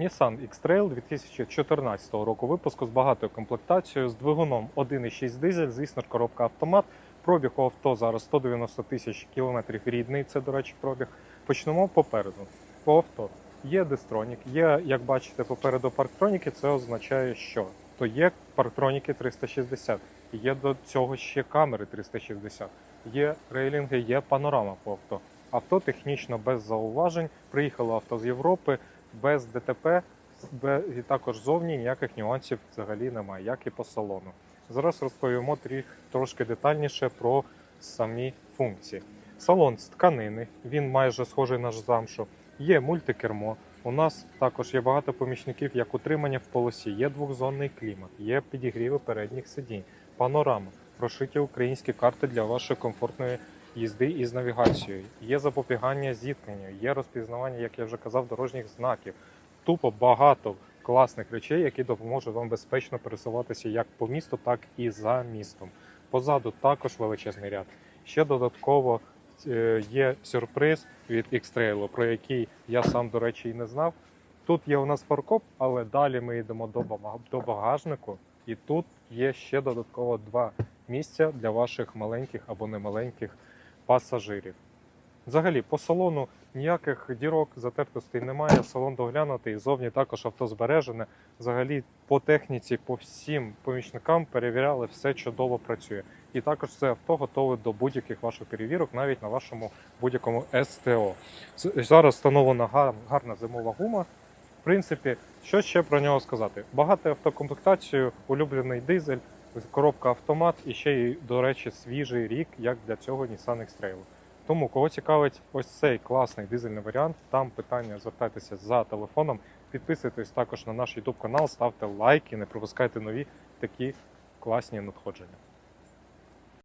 Nissan X-Trail 2014 року випуску з багатою комплектацією, з двигуном 1,6 дизель, звісно ж, коробка автомат. Пробіг у авто зараз 190 тисяч кілометрів рідний, це, до речі, пробіг. Почнемо попереду. По авто є дистронік, є, як бачите, попереду парктроніки, це означає, що то є парктроніки 360, є до цього ще камери 360, є рейлінги, є панорама по авто. Авто технічно без зауважень. Приїхало авто з Європи без ДТП, і також зовні ніяких нюансів взагалі немає, як і по салону. Зараз розповімо трошки детальніше про самі функції. Салон з тканини, він майже схожий на замшу. Є мультикермо. У нас також є багато помічників як утримання в полосі, є двохзонний клімат, є підігріви передніх сидінь, панорама, прошиті українські карти для вашої комфортної їзди із навігацією, є запобігання зіткненню, є розпізнавання, як я вже казав, дорожніх знаків. Тупо багато класних речей, які допоможуть вам безпечно пересуватися як по місту, так і за містом. Позаду також величезний ряд. Ще додатково е, є сюрприз від X-Trail, про який я сам, до речі, і не знав. Тут є у нас фаркоп, але далі ми йдемо до багажнику, і тут є ще додатково два місця для ваших маленьких або немаленьких пасажирів. Взагалі, по салону ніяких дірок, затертостей немає. Салон доглянутий, зовні також авто збережене. Взагалі, по техніці, по всім помічникам перевіряли, все чудово працює. І також це авто готове до будь-яких ваших перевірок, навіть на вашому будь-якому СТО. Зараз встановлена гарна зимова гума. В принципі, що ще про нього сказати? Багато автокомплектацію, улюблений дизель, коробка автомат і ще й, до речі, свіжий рік, як для цього Nissan X-Trail. Тому, кого цікавить ось цей класний дизельний варіант, там питання звертайтеся за телефоном. Підписуйтесь також на наш YouTube канал, ставте лайки, не пропускайте нові такі класні надходження.